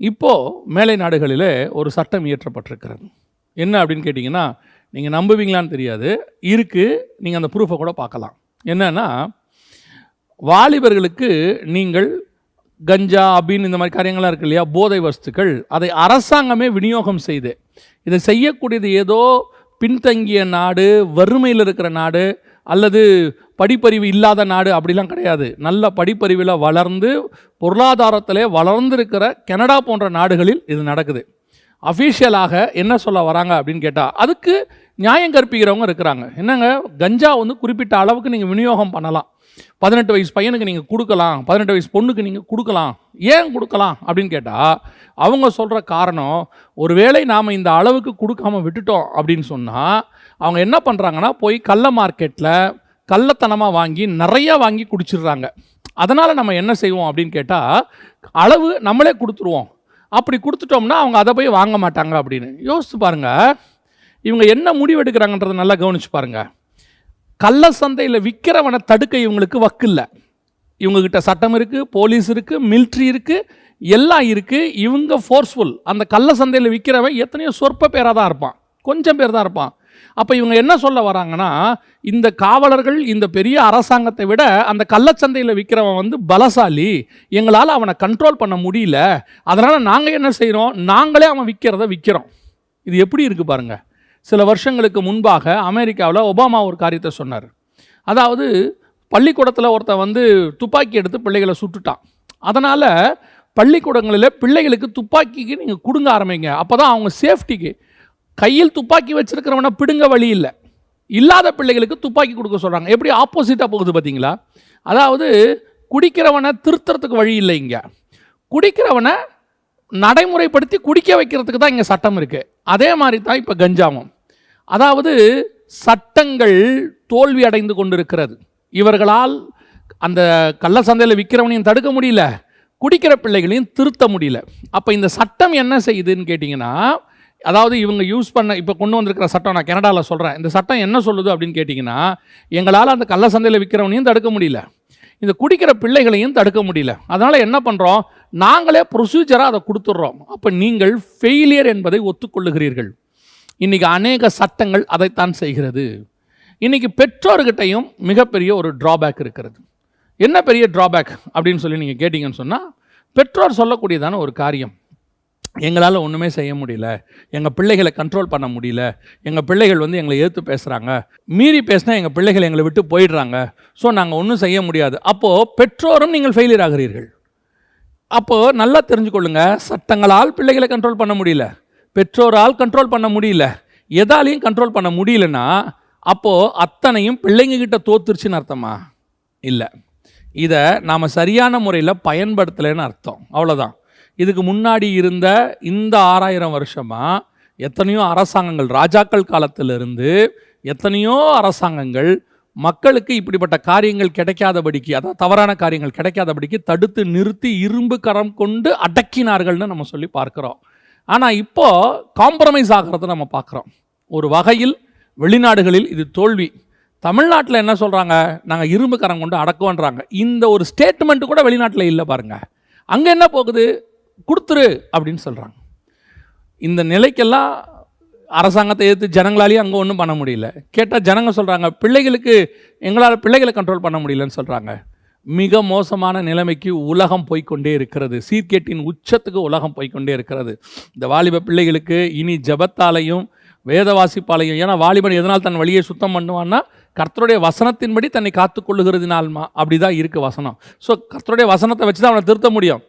இப்போது மேலை நாடுகளில் ஒரு சட்டம் இயற்றப்பட்டிருக்கிறது. என்ன அப்படின்னு கேட்டிங்கன்னா நீங்கள் நம்புவீங்களான்னு தெரியாது. இருக்குது நீங்கள் அந்த ப்ரூஃபை கூட பார்க்கலாம். என்னென்னா வாலிபர்களுக்கு நீங்கள் கஞ்சா அபின் இந்த மாதிரி காரியங்களாக இருக்கு இல்லையா போதை வஸ்துக்கள் அதை அரசாங்கமே விநியோகம் செய்து இதை செய்யக்கூடியது ஏதோ பின்தங்கிய நாடு வறுமையில் இருக்கிற நாடு அல்லது படிப்பறிவு இல்லாத நாடு அப்படிலாம் கிடையாது. நல்ல படிப்பறிவில் வளர்ந்து பொருளாதாரத்திலே வளர்ந்திருக்கிற கனடா போன்ற நாடுகளில் இது நடக்குது. அஃபீஷியலாக என்ன சொல்ல வராங்க அப்படின்னு கேட்டால் அதுக்கு நியாயம் கற்பிக்கிறவங்க இருக்கிறாங்க. என்னங்க? கஞ்சா வந்து குறிப்பிட்ட அளவுக்கு நீங்கள் விநியோகம் பண்ணலாம். பதினெட்டு வயசு பையனுக்கு நீங்கள் கொடுக்கலாம். பதினெட்டு வயசு பொண்ணுக்கு நீங்கள் கொடுக்கலாம். ஏன் கொடுக்கலாம் அப்படின்னு கேட்டால் அவங்க சொல்கிற காரணம் ஒருவேளை நாம் இந்த அளவுக்கு கொடுக்காம விட்டுட்டோம் அப்படின்னு சொன்னால் அவங்க என்ன பண்ணுறாங்கன்னா போய் கள்ள மார்க்கெட்டில் கள்ளத்தனமாக வாங்கி நிறையா வாங்கி குடிச்சிடுறாங்க. அதனால் நம்ம என்ன செய்வோம் அப்படின்னு கேட்டால் அளவு நம்மளே கொடுத்துருவோம். அப்படி கொடுத்துட்டோம்னா அவங்க அதை போய் வாங்க மாட்டாங்க அப்படின்னு. யோசித்து பாருங்கள் இவங்க என்ன முடிவு எடுக்கிறாங்கன்றதை நல்லா கவனிச்சு பாருங்கள் கள்ள சந்தையில் விற்கிறவனை தடுக்க இவங்களுக்கு வக்கு இல்லை. இவங்ககிட்ட சட்டம் இருக்குது போலீஸ் இருக்குது மிலிட்ரி இருக்குது எல்லாம் இருக்குது இவங்க ஃபோர்ஸ்ஃபுல் அந்த கள்ள சந்தையில் விற்கிறவன் எத்தனையோ சொற்ப பேராக தான் இருப்பான். கொஞ்சம் பேர் தான் இருப்பான். அப்போ இவங்க என்ன சொல்ல வராங்கன்னா இந்த காவலர்கள் இந்த பெரிய அரசாங்கத்தை விட அந்த கள்ளச்சந்தையில் விற்கிறவன் வந்து பலசாலி. எங்களால் அவனை கண்ட்ரோல் பண்ண முடியல. அதனால் நாங்கள் என்ன செய்கிறோம் நாங்களே அவன் விற்கிறத விற்கிறோம் இது எப்படி இருக்குது பாருங்க. சில வருஷங்களுக்கு முன்பாக அமெரிக்காவில் ஒபாமா ஒரு காரியத்தை சொன்னார். அதாவது பள்ளிக்கூடத்தில் ஒருத்தன் வந்து துப்பாக்கி எடுத்து பிள்ளைகளை சுட்டுட்டான். அதனால் பள்ளிக்கூடங்களில் பிள்ளைகளுக்கு துப்பாக்கிக்கு நீங்கள் கொடுங்க ஆரம்பிங்க. அப்போ தான் அவங்க சேஃப்டிக்கு கையில் துப்பாக்கி வச்சிருக்கிறவனை பிடுங்க வழி இல்லை. இல்லாத பிள்ளைகளுக்கு துப்பாக்கி கொடுக்க சொல்கிறாங்க எப்படி ஆப்போசிட்டாக போகுது பார்த்தீங்களா அதாவது குடிக்கிறவனை திருத்துறதுக்கு வழி இல்லை இங்கே. குடிக்கிறவனை நடைமுறைப்படுத்தி குடிக்க வைக்கிறதுக்கு தான் இங்கே சட்டம் இருக்குது அதே மாதிரி தான் இப்போ கஞ்சாவும். அதாவது சட்டங்கள் தோல்வி அடைந்து கொண்டிருக்கிறது. இவர்களால் அந்த கள்ள சந்தையில் விற்கிறவனையும் தடுக்க முடியல. குடிக்கிற பிள்ளைகளையும் திருத்த முடியல. அப்போ இந்த சட்டம் என்ன செய்யுதுன்னு கேட்டிங்கன்னா அதாவது இவங்க யூஸ் பண்ண இப்போ கொண்டு வந்திருக்கிற சட்டம் நான் கனடாவில் சொல்கிறேன் இந்த சட்டம் என்ன சொல்லுது அப்படின்னு கேட்டிங்கன்னா எங்களால் அந்த கள்ள சந்தையில் விற்கிறவனையும் தடுக்க முடியல. இந்த குடிக்கிற பிள்ளைகளையும் தடுக்க முடியல. அதனால் என்ன பண்ணுறோம் நாங்களே ப்ரொசீஜராக அதை கொடுத்துட்றோம். அப்போ நீங்கள் ஃபெயிலியர் என்பதை ஒத்துக்கொள்ளுகிறீர்கள். இன்றைக்கி அநேக சட்டங்கள் அதைத்தான் செய்கிறது. இன்றைக்கி பெற்றோர்கிட்டையும் மிகப்பெரிய ஒரு ட்ராபேக் இருக்கிறது. என்ன பெரிய ட்ராபேக் அப்படின்னு சொல்லி நீங்கள் கேட்டிங்கன்னு சொன்னால் பெற்றோர் சொல்லக்கூடியதான ஒரு காரியம். எங்களால் ஒன்றுமே செய்ய முடியல. எங்கள் பிள்ளைகளை கண்ட்ரோல் பண்ண முடியல. எங்கள் பிள்ளைகள் வந்து எங்களை எதிர்த்து பேசுகிறாங்க மீறி பேசினா எங்கள் பிள்ளைகள் எங்களை விட்டு போயிடுறாங்க. ஸோ நாங்கள் ஒன்றும் செய்ய முடியாது. அப்போது பெற்றோரும் நீங்கள் ஃபெயிலியர் ஆகிறீர்கள். அப்போது நல்லா தெரிஞ்சுக்கொள்ளுங்க. சட்டங்களால் பிள்ளைகளை கண்ட்ரோல் பண்ண முடியல. பெற்றோரால் கண்ட்ரோல் பண்ண முடியல. எதாலையும் கண்ட்ரோல் பண்ண முடியலன்னா அப்போது அத்தனையும் பிள்ளைங்ககிட்ட தோத்துருச்சுன்னு அர்த்தமா? இல்லை. இதை நாம் சரியான முறையில் பயன்படுத்தலைன்னு அர்த்தம். அவ்வளோதான் இதுக்கு முன்னாடி இருந்த இந்த ஆறாயிரம் வருஷமாக எத்தனையோ அரசாங்கங்கள் ராஜாக்கள் காலத்திலிருந்து எத்தனையோ அரசாங்கங்கள் மக்களுக்கு இப்படிப்பட்ட காரியங்கள் கிடைக்காதபடிக்கு அதாவது தவறான காரியங்கள் கிடைக்காதபடிக்கு தடுத்து நிறுத்தி இரும்பு கரம் கொண்டு அடக்கினார்கள்னு நம்ம சொல்லி பார்க்குறோம். ஆனால் இப்போது காம்ப்ரமைஸ் ஆகிறத நம்ம பார்க்குறோம். ஒரு வகையில் வெளிநாடுகளில் இது தோல்வி. தமிழ்நாட்டில் என்ன சொல்கிறாங்க நாங்கள் இரும்பு கரம் கொண்டு அடக்குவோன்றாங்க. இந்த ஒரு ஸ்டேட்மெண்ட்டு கூட வெளிநாட்டில் இல்லை பாருங்கள் அங்கே என்ன போகுது? கொடுத்துரு அப்படின்னு சொல்கிறாங்க இந்த நிலைக்கெல்லாம் அரசாங்கத்தை எதிர்த்து ஜனங்களாலேயும் அங்கே ஒன்றும் பண்ண முடியல. கேட்டால் ஜனங்க சொல்கிறாங்க பிள்ளைகளுக்கு எங்களால் பிள்ளைகளை கண்ட்ரோல் பண்ண முடியலன்னு சொல்கிறாங்க மிக மோசமான நிலைமைக்கு உலகம் போய்கொண்டே இருக்கிறது. சீர்கேட்டின் உச்சத்துக்கு உலகம் போய்க்கொண்டே இருக்கிறது. இந்த வாலிப பிள்ளைகளுக்கு இனி ஜபத்தாலையும் வேத வாசிப்பாலையும் ஏன்னா வாலிபன் எதனால் தன் வழியை சுத்தம் பண்ணுவான்னா கர்த்தருடைய வசனத்தின்படி தன்னை காத்துக்கொள்ளுகிறதுனால்மா? அப்படி தான் இருக்குது வசனம். ஸோ கர்த்தருடைய வசனத்தை வச்சு தான் அவனை திருத்த முடியும்.